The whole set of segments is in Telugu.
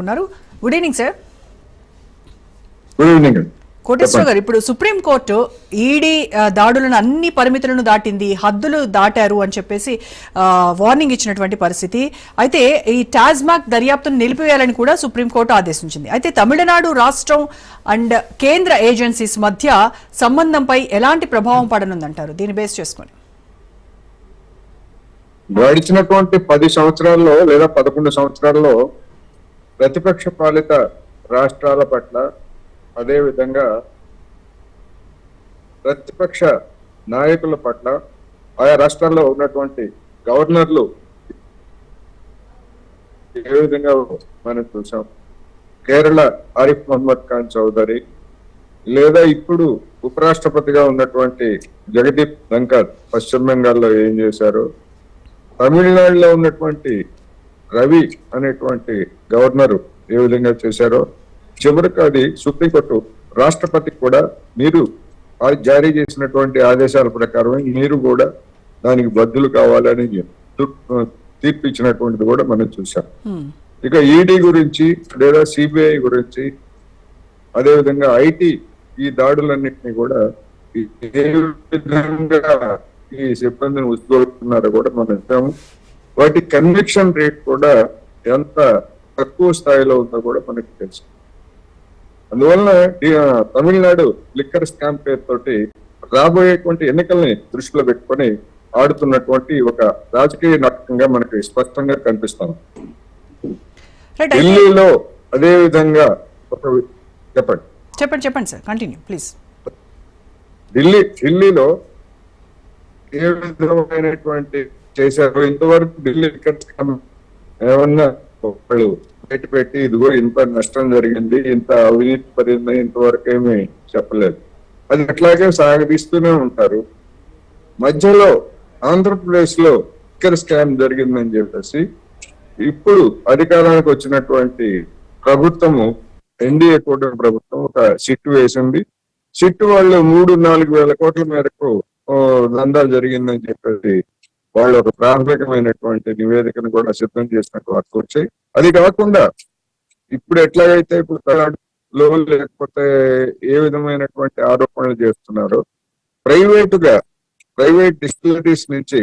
ఉన్నారు good evening sir good evening Koteswara గారు ఇప్పుడు సుప్రీం కోర్టు ఈడీ దాడులను అన్ని పరిమితులను దాటింది హద్దులు దాటారు అని చెప్పేసి వార్నింగ్ ఇచ్చినటువంటి పరిస్థితి. అయితే ఈ టాజ్మాక్ దర్యాప్తును నిలిపివేయాలని కూడా సుప్రీం కోర్టు ఆదేశించింది. అయితే తమిళనాడు రాష్ట్రం అండ్ కేంద్ర ఏజెన్సీస్ మధ్య సంబంధంపై ఎలాంటి ప్రభావం పడనుందంటారు? దీన్ని బేస్ చేసుకొని. గడిచినటువంటి పది సంవత్సరాల్లో లేదా పదకొండు సంవత్సరాల్లో ప్రతిపక్ష పాలిత రాష్ట్రాల పట్ల అదే విధంగా ప్రతిపక్ష నాయకుల పట్ల ఆయా రాష్ట్రాల్లో ఉన్నటువంటి గవర్నర్లు ఏ విధంగా మనం చూసాం? కేరళ ఆరిఫ్ మహమ్మద్ ఖాన్ చౌదరి లేదా ఇప్పుడు ఉపరాష్ట్రపతిగా ఉన్నటువంటి జగదీప్ ధంకర్ పశ్చిమ బెంగాల్లో ఏం చేశారు? తమిళనాడులో ఉన్నటువంటి రవి అనేటువంటి గవర్నరు ఏ విధంగా చేశారో చివరికి అది సుప్రీంకోర్టు రాష్ట్రపతికి కూడా మీరు జారీ చేసినటువంటి ఆదేశాల ప్రకారం మీరు కూడా దానికి బద్దులు కావాలని తీర్పు ఇచ్చినటువంటిది కూడా మనం చూసాం ఇక ఈడీ గురించి లేదా సిబిఐ గురించి అదే విధంగా ఐటీ ఈ దాడులన్నింటినీ కూడా ఏ విధంగా ఈ సిబ్బందిని ఉద్యోగుతున్నారో కూడా మనం చూసాము వాటి కన్విక్షన్ రేట్ కూడా ఎంత తక్కువ స్థాయిలో ఉందో కూడా మనకి తెలుసు. అందువలన తమిళనాడు లిక్కర్ స్కామ్ పేరుతోటి రాబోయేటువంటి ఎన్నికల్ని దృష్టిలో పెట్టుకొని ఆడుతున్నటువంటి ఒక రాజకీయ నాటకంగా మనకి స్పష్టంగా కనిపిస్తాం ఢిల్లీలో అదే విధంగా ఒక చెప్పండి. చెప్పండి చెప్పండి సార్ కంటిన్యూ ప్లీజ్ ఢిల్లీ ఢిల్లీలో ఏ విధమైనటువంటి చేశారు. ఇంతవరకు ఢిల్లీ ఏమన్నా వాళ్ళు పెట్టి పెట్టి ఇదిగో ఇంత నష్టం జరిగింది ఇంత అవినీతి పడింది ఇంతవరకు ఏమి చెప్పలేదు. అది అట్లాగే సాగదీస్తూనే ఉంటారు. మధ్యలో ఆంధ్రప్రదేశ్లో లిక్కర్ స్కామ్ జరిగిందని చెప్పేసి ఇప్పుడు అధికారానికి వచ్చినటువంటి ప్రభుత్వము ఎన్డీఏ కూటమి ప్రభుత్వం ఒక సిట్ వేసింది. సిట్ వాళ్ళు మూడు నాలుగు వేల కోట్ల మేరకు ఓ, దందా జరిగిందని చెప్పేసి వాళ్ళు ఒక ప్రాథమికమైనటువంటి నివేదికను కూడా సిద్ధం చేసినట్టు వాటికి వచ్చాయి. అది కాకుండా ఇప్పుడు ఎట్లాగైతే ఇప్పుడు తమిళనాడులో లేకపోతే ఏ విధమైనటువంటి ఆరోపణలు చేస్తున్నారో ప్రైవేటుగా ప్రైవేట్ డిస్టిలరీస్ నుంచి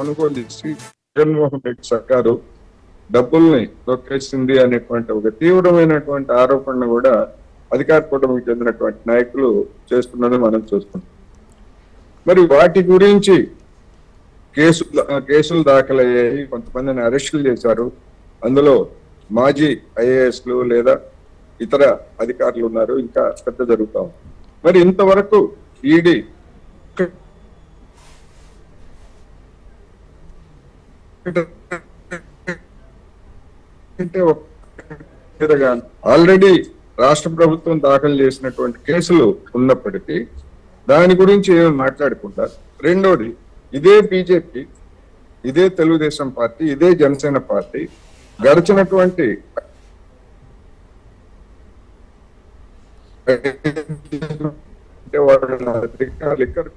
కొనుగోలు చేసి జగన్మోహన్ రెడ్డి సర్కారు డబ్బుల్ని దొక్కేసింది అనేటువంటి ఒక తీవ్రమైనటువంటి ఆరోపణ కూడా అధికార కూటమికి చెందినటువంటి నాయకులు చేస్తున్నది మనం చూస్తున్నాం. మరి వాటి గురించి కేసు కేసులు దాఖలయ్యాయి కొంతమందిని అరెస్టులు చేశారు. అందులో మాజీ ఐఏఎస్లు లేదా ఇతర అధికారులు ఉన్నారు. ఇంకా పెద్ద జరుగుతా ఉంది. మరి ఇంతవరకు ఈడీ ఆల్రెడీ రాష్ట్ర ప్రభుత్వం దాఖలు చేసినటువంటి కేసులు ఉన్నప్పటికీ దాని గురించి ఏమి మాట్లాడకుండా రెండోది ఇదే బీజేపీ ఇదే తెలుగుదేశం పార్టీ ఇదే జనసేన పార్టీ గడిచినటువంటి లిక్కర్